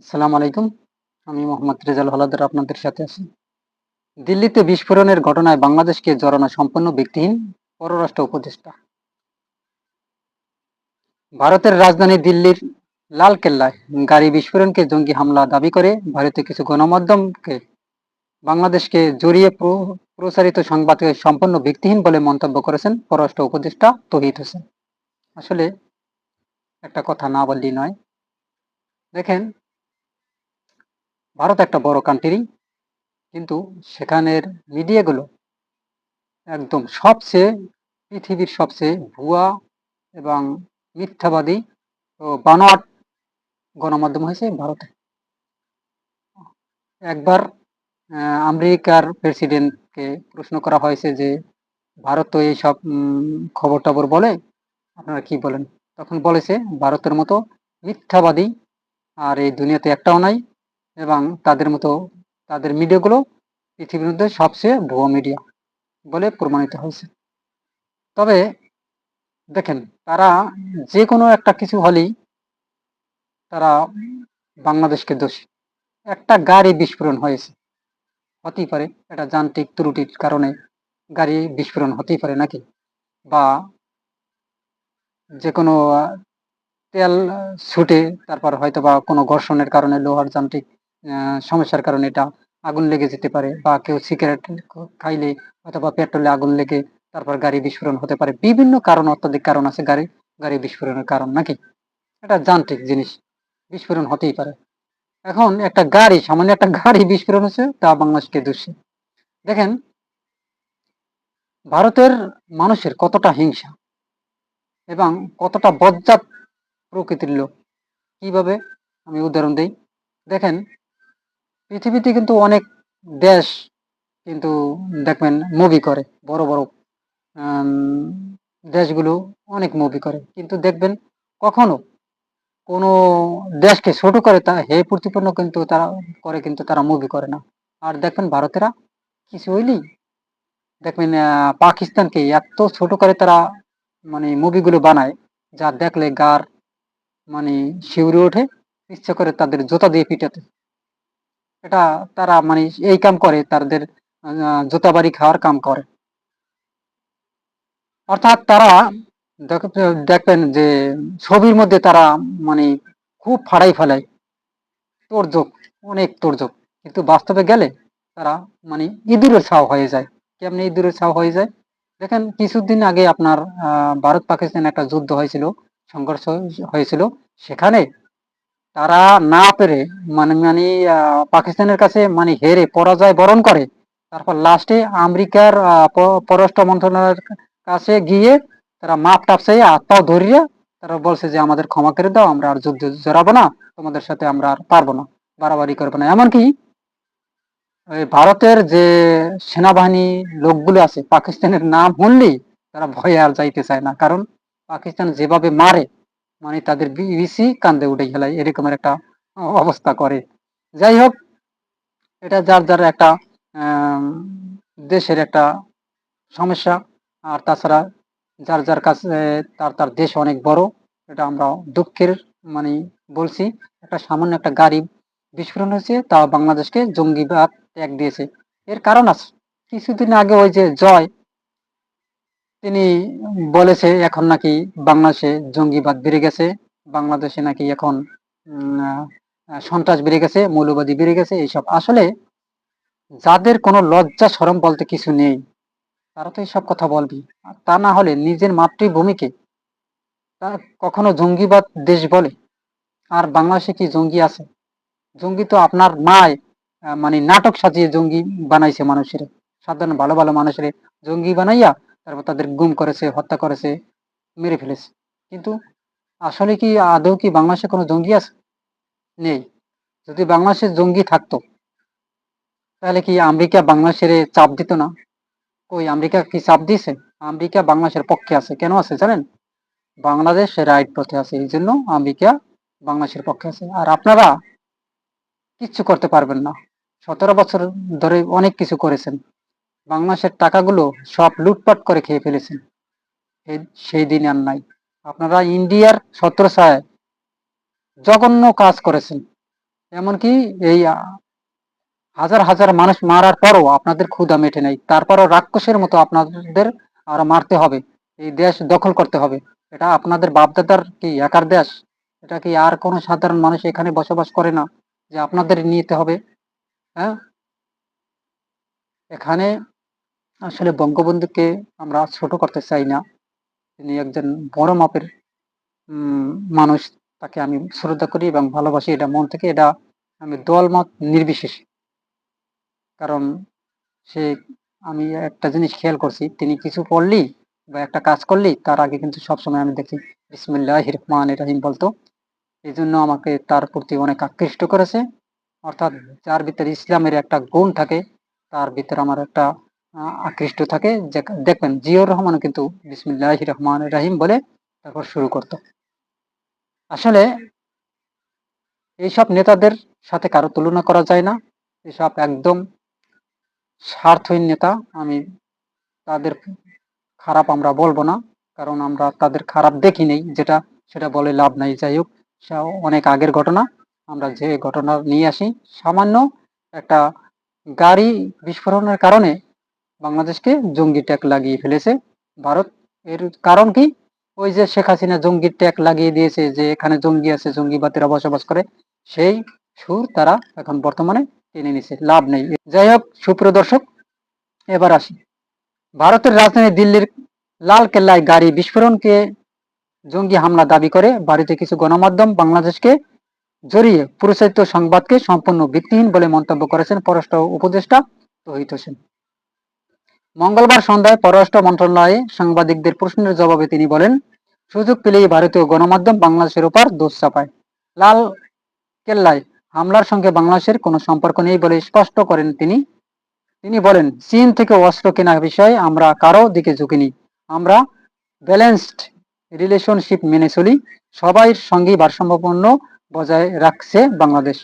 আসসালামু আলাইকুম। আমি মোহাম্মদ রেজাল হলাদার আপনাদের সাথে আছি। দিল্লিতে বিস্ফোরণের ঘটনায় বাংলাদেশকে জড়ানো সম্পূর্ণ ব্যক্তিহীন পররাষ্ট্র উপদেষ্টা। ভারতের রাজধানী দিল্লির লাল কেল্লায় গাড়ি বিস্ফোরণকে জঙ্গি হামলা দাবি করে ভারতীয় কিছু গণমাধ্যমকে। বাংলাদেশকে জড়িয়ে প্র- প্রচারিত সংবাদকে সম্পূর্ণ ভিত্তিহীন বলে মন্তব্য করেছেন পররাষ্ট্র উপদেষ্টা তহিদ হোসেন। আসলে একটা কথা না বললেই নয়। দেখেন ভারত একটা বড় কান্ট্রি কিন্তু সেখানের মিডিয়াগুলো একদম সবচেয়ে, পৃথিবীর সবচেয়ে ভুয়া এবং মিথ্যাবাদী ও বানোয়াট গণমাধ্যম হয়েছে ভারতে। একবার আমেরিকার প্রেসিডেন্টকে প্রশ্ন করা হয়েছে যে, ভারত তো এইসব খবর টবর বলে? আপনারা কি বলেন? তখন বলেছে, ভারতের মতো মিথ্যাবাদী আর এই দুনিয়াতে একটাও নাই। এবং তাদের মতো, তাদের মিডিয়াগুলো পৃথিবীর মধ্যে সবচেয়ে ভুয়া মিডিয়া বলে প্রমাণিত হয়েছে। তবে দেখেন, তারা যে কোনো একটা কিছু হলেই তারা বাংলাদেশকে দোষী। একটা গাড়ি বিস্ফোরণ হয়েছে, হতেই পারে। এটা যান্ত্রিক ত্রুটির কারণে গাড়ি বিস্ফোরণ হতেই পারে নাকি? বা যে কোনো তেল ছুটে, তারপর হয়তো বা কোনো ঘর্ষণের কারণে লোহার যান্ত্রিক সমস্যার কারণে এটা আগুন লেগে যেতে পারে বা কেউ সিগারেট খাইলে অথবা পেট্রোলে আগুন লেগে তারপর গাড়ি বিস্ফোরণ হতে পারে। বিভিন্ন কারণ, অত্যাধিক কারণ আছে গাড়ি গাড়ি বিস্ফোরণের কারণ নাকি? এটা যান্ত্রিক জিনিস, বিস্ফোরণ হতেই পারে। এখন একটা গাড়ি, সামান্য একটা গাড়ি বিস্ফোরণ হচ্ছে, তা বাংলাদেশকে দোষী। দেখেন, ভারতের মানুষের কতটা হিংসা এবং কতটা বজ্জাত প্রকৃতির লোক। কীভাবে? আমি উদাহরণ দিই। দেখেন পৃথিবীতে কিন্তু অনেক দেশ কিন্তু দেখবেন মুভি করে, বড় বড় দেশগুলো অনেক মুভি করে। কিন্তু দেখবেন কখনো কোনো দেশকে ছোট করে তা, হে প্রতিপন্ন কিন্তু তারা করে কিন্তু তারা মুভি করে না। আর দেখবেন ভারতেরা কিছু হইলেই দেখবেন পাকিস্তানকে এত ছোট করে তারা মানে মুভিগুলো বানায়, যা দেখলে গার মানে শিউরে ওঠে, ইচ্ছে করে তাদের জোতা দিয়ে পিটাতে। এটা তারা মানে এই কাম করে, তাদের জুতা বাড়ি খাওয়ার কাম করে। অর্থাৎ তারা দেখবেন যে ছবির মধ্যে তারা মানে খুব ফাড়াই ফেলায়। তোরজোক, অনেক তোরজোক। কিন্তু বাস্তবে গেলে তারা মানে ইঁদুরের ছাও হয়ে যায়। কেমনি ইঁদুরের ছাও হয়ে যায়? দেখেন, কিছুদিন আগে আপনার ভারত পাকিস্তান একটা যুদ্ধ হয়েছিল, সংঘর্ষ হয়েছিল। সেখানে তারা না পেরে মানে মানে পাকিস্তানের কাছে মানে হেরে পরাজয় বরণ করে। তারপর লাস্টে আমেরিকার পররাষ্ট্র মন্ত্রণালয়ের কাছে গিয়ে তারা মাপ টাপ চাই আত্মাও ধরিয়ে তারা বলছে যে, আমাদের ক্ষমা করে দাও, আমরা আর যুদ্ধ জড়াবো না, তোমাদের সাথে আমরা আর পারব না, বাড়াবাড়ি করব না। এমনকি ভারতের যে সেনাবাহিনী লোকগুলো আছে, পাকিস্তানের নাম শুনলেই তারা ভয়ে আর যাইতে চায় না। কারণ পাকিস্তান যেভাবে মারে মানে তাদের বিসি কান্দে উঠে খেলায় এরকমের একটা অবস্থা করে। যাই হোক, এটা যার যার একটা দেশের একটা সমস্যা। আর তাছাড়া যার যার কাছে, তার তার দেশ অনেক বড়, এটা আমরা দুঃখের মানে বলছি। একটা সামান্য একটা গাড়ি বিস্ফোরণ হয়েছে, তা বাংলাদেশকে জঙ্গিবাদ ট্যাগ দিয়েছে। এর কারণ আছে। কিছুদিন আগে ওই যে জয় তিনি বলেছে, এখন নাকি বাংলাদেশে জঙ্গিবাদ বেড়ে গেছে। বাংলাদেশে নাকি এখন সন্ত্রাস বেড়ে গেছে, মৌলবাদী বেড়ে গেছে, এইসব। আসলে যাদের কোনো লজ্জা সরম বলতে কিছু নেই, তারা তো এইসব কথা বলবি। তা না হলে নিজের মাতৃভূমিকে তা কখনো জঙ্গিবাদ দেশ বলে? আর বাংলাদেশে কি জঙ্গি আছে? জঙ্গি তো আপনার মায় মানে নাটক সাজিয়ে জঙ্গি বানাইছে মানুষের। সাধারণ ভালো ভালো মানুষের জঙ্গি বানাইয়া তারপর তাদের গুম করেছে, হত্যা করেছে, মেরে ফেলেছে। কিন্তু আসলে কি আদৌ কি বাংলাদেশে কোনো জঙ্গি আছে? নেই। যদি বাংলাদেশে জঙ্গি থাকতো, তাহলে কি আমেরিকা বাংলাদেশের চাপ দিত না? কই, আমেরিকা কি চাপ দিয়েছে? আমেরিকা বাংলাদেশের পক্ষে আছে। কেন আছে জানেন? বাংলাদেশ রাইট পথে আছে। এই জন্য আমেরিকা বাংলাদেশের পক্ষে আছে। আর আপনারা কিচ্ছু করতে পারবেন না। সতেরো বছর ধরে অনেক কিছু করেছেন। বাংলাদেশের টাকাগুলো সব লুটপাট করে খেয়ে ফেলেছেন। সেই দিন আর নাই। আপনারা ইন্ডিয়ার ছত্রছায়ায় জঘন্য কাজ করেছেন। এমনকি এই হাজার হাজার মানুষ মারার পরও আপনাদের ক্ষুধা মেটে নাই। তারপরও রাক্ষসের মতো আপনাদের আর মারতে হবে। এই দেশ দখল করতে হবে। এটা আপনাদের বাপদাদার কি একার দেশ? এটা কি আর কোনো সাধারণ মানুষ এখানে বসবাস করে না যে আপনাদের নিতে হবে? হ্যাঁ? এখানে আসলে বঙ্গবন্ধুকে আমরা ছোট করতে চাই না। তিনি একজন বড় মাপের মানুষ। তাকে আমি শ্রদ্ধা করি এবং ভালোবাসি। এটা মন থেকে, এটা আমি দলমত নির্বিশেষে। কারণ সে, আমি একটা জিনিস খেয়াল করছি, তিনি কিছু পড়লি বা একটা কাজ করলি, তার আগে কিন্তু সবসময় আমি দেখি বিসমিল্লাহ রহমান রাহিম বলতো। এই জন্য আমাকে তার প্রতি অনেক আকৃষ্ট করেছে। অর্থাৎ যার ভিতরে ইসলামের একটা গুণ থাকে, তার ভিতরে আমার একটা আকৃষ্ট থাকে। দেখবেন জিয়র রহমান কিন্তু বিসমিল্লাহ রহমান রাহিম বলে তারপর শুরু করতো। আসলে এইসব নেতাদের সাথে কারও তুলনা করা যায় না। এসব একদম স্বার্থহীন নেতা। আমি তাদের খারাপ আমরা বলব না, কারণ আমরা তাদের খারাপ দেখি নেই। যেটা, সেটা বলে লাভ নাই। যাই হোক অনেক আগের ঘটনা। আমরা যে ঘটনা নিয়ে আসি, সামান্য একটা গাড়ি বিস্ফোরণের কারণে বাংলাদেশকে জঙ্গি ট্যাগ লাগিয়ে ফেলেছে। ভারত, এর কারণ কি? ওই যে শেখ হাসিনা জঙ্গি ট্যাগ লাগিয়ে দিয়েছে যে, এখানে জঙ্গি আছে জঙ্গিবাদীরা বসবাস করে, সেই সুর তারা এখন বর্তমানে টেনে নিছে লাভ নেই। যাই হোক, সুপ্রিয় দর্শক, এবার আসি। ভারতের রাজধানী দিল্লির লাল কেল্লায় গাড়ি বিস্ফোরণকে জঙ্গি হামলা দাবি করে ভারতীয় কিছু গণমাধ্যম বাংলাদেশকে জড়িয়ে প্রচারিত সংবাদকে সম্পূর্ণ ভিত্তিহীন বলে মন্তব্য করেছেন পররাষ্ট্র উপদেষ্টা তহিত হোসেন মঙ্গলবার সন্ধ্যায় পররাষ্ট্র মন্ত্রণালয়ে সাংবাদিকদের প্রশ্নের জবাবে তিনি বলেন, সুযোগ পেলেই ভারতীয় গণমাধ্যম বাংলাদেশের উপর দোষ চাপায়। লাল কেল্লায় হামলার সঙ্গে বাংলাদেশের কোনো সম্পর্ক নেই বলে স্পষ্ট করেন তিনি। তিনি বলেন, চীন থেকে অস্ত্র কেনার বিষয়ে আমরা কারও দিকে ঝুঁকিনি আমরা ব্যালেন্সড রিলেশনশিপ মেনে চলি। সবাই সঙ্গেই ভারসাম্যপূর্ণ বজায় রাখছে বাংলাদেশ।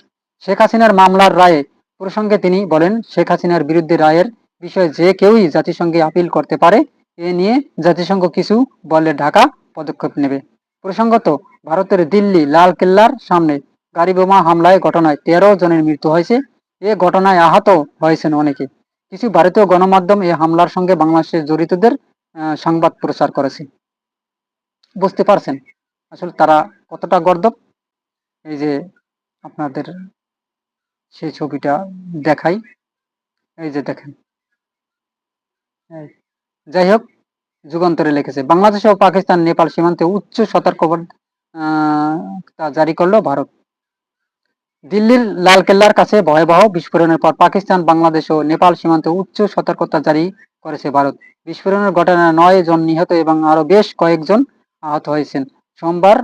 শেখ হাসিনার মামলার রায়ে প্রসঙ্গে তিনি বলেন, শেখ হাসিনার বিরুদ্ধে রায়ের বিষয়ে যে কেউই জাতিসংঘে আপিল করতে পারে, এ নিয়ে জাতিসংঘ কিছু বললে ঢাকা পদক্ষেপ নেবে। প্রসঙ্গত, ভারতের দিল্লি লাল কেল্লার সামনে গাড়ি বোমা হামলায় ঘটনায় তেরো জনের মৃত্যু হয়েছে। এ ঘটনায় আহত হয়েছেন অনেকে। কিছু ভারতীয় গণমাধ্যম এ হামলার সঙ্গে বাংলাদেশের জড়িতদের সংবাদ প্রচার করেছে। বুঝতে পারছেন আসলে তারা কতটা গর্দব এই যে আপনাদের সেই ছবিটা দেখাই। এই যে দেখেন। যাই হোক, যুগান্তরে লিখেছে, বাংলাদেশ ও পাকিস্তান নেপাল সীমান্তে উচ্চ সতর্কতা জারি করল ভারত। দিল্লির লালকেল্লার কাছে ভয়াবহ বিস্ফোরণের পর পাকিস্তান, বাংলাদেশ ও নেপাল সীমান্তে উচ্চ সতর্কতা জারি করেছে ভারত। বিস্ফোরণের ঘটনায় নয় জন নিহত এবং আরও বেশ কয়েকজন আহত হয়েছেন। সোমবার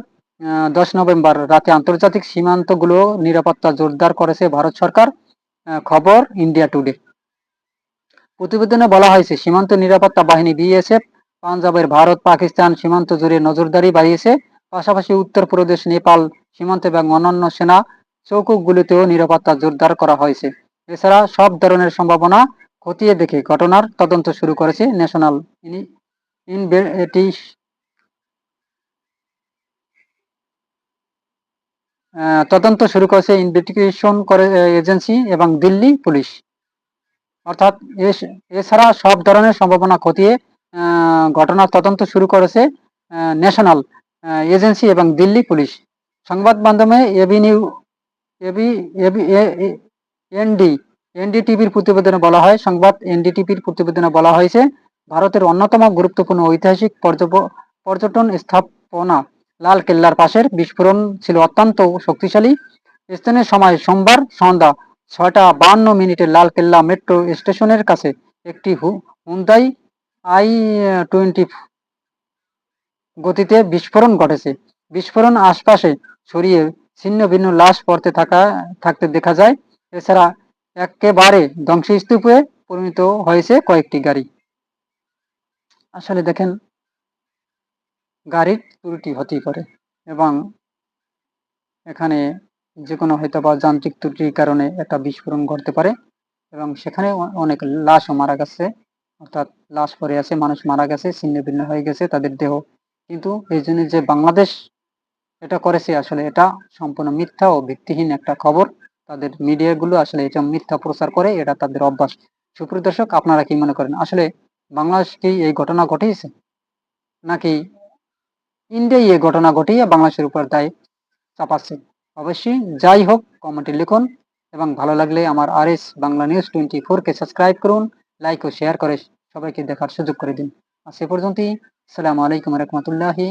দশ নভেম্বর রাতে আন্তর্জাতিক সীমান্তগুলো নিরাপত্তা জোরদার করেছে ভারত সরকার। খবর ইন্ডিয়া টুডে। প্রতিবেদনে বলা হয়েছে, সীমান্ত নিরাপত্তা বাহিনী বিএসএফ, পাঞ্জাবের ভারত, পাকিস্তান সীমান্ত জুড়ে নজরদারি বাড়িয়েছে। পাশাপাশি উত্তরপ্রদেশ নেপাল সীমান্ত এবং অন্যান্য সেনা চৌকুকগুলিতেও নিরাপত্তা জোরদার করা হয়েছে। এছাড়া সব ধরনের সম্ভাবনা খতিয়ে দেখে ঘটনার তদন্ত শুরু করেছে ন্যাশনাল তদন্ত শুরু করেছে ইনভেস্টিগেশন করে, এজেন্সি এবং দিল্লি পুলিশ। অর্থাৎ এছাড়া সব ধরনের সম্ভাবনা খতিয়ে ঘটনার তদন্ত শুরু করেছে ন্যাশনাল এজেন্সি এবং দিল্লি পুলিশ। সংবাদ মাধ্যমে AB new AB AB ND এনডিটিভির প্রতিবেদনে বলা হয়, সংবাদ এনডিটিভির প্রতিবেদনে বলা হয়েছে, ভারতের অন্যতম গুরুত্বপূর্ণ ঐতিহাসিক পর্যটন স্থাপনা লাল কেল্লার পাশের, বিস্ফোরণ ছিল অত্যন্ত শক্তিশালী। স্থানীয় সময় সোমবার সন্ধ্যা ছয়টা বান্ন মিনিটে লাল কেল্লা মেট্রো স্টেশনের কাছে একটি হুন্দাই আই টোয়েন্টি গতিতে বিস্ফোরণ ঘটেছে। বিস্ফোরণ আশপাশে ছড়িয়ে ছিন্ন ভিন্ন লাশ পড়তে থাকা থাকতে দেখা যায়। এছাড়া একেবারে ধ্বংসস্তূপে পরিণত হয়েছে কয়েকটি গাড়ি। আসলে দেখেন, গাড়ির ত্রুটি হতেই পারে এবং এখানে যে কোনো হয়তো বা যান্ত্রিক ত্রুটির কারণে একটা বিস্ফোরণ ঘটতে পারে এবং সেখানে অনেক লাশও মারা গেছে, অর্থাৎ লাশ পড়ে আছে, মানুষ মারা গেছে, ছিন্ন ভিন্ন হয়ে গেছে তাদের দেহ। কিন্তু এই জন্য যে বাংলাদেশ এটা করেছে আসলে এটা সম্পূর্ণ মিথ্যা ও ভিত্তিহীন একটা খবর। তাদের মিডিয়াগুলো আসলে এটা মিথ্যা প্রচার করে, এটা তাদের অভ্যাস। সুপ্রিয় দর্শক, আপনারা কি মনে করেন, আসলে বাংলাদেশ কি এই ঘটনা ঘটিয়েছে? নাকি ইন্ডিয়াই এই ঘটনা ঘটিয়ে বাংলাদেশের উপর দায় চাপাচ্ছে? অবশ্যই যাই হোক, কমেন্টে লিখুন এবং ভালো লাগলে আমার R S Bangla news twenty ফোরকে সাবস্ক্রাইব করুন লাইক ও শেয়ার করে সবাইকে দেখার সুযোগ করে দিন। আর সে পর্যন্তই। আসসালামু আলাইকুম রহমতুল্লাহি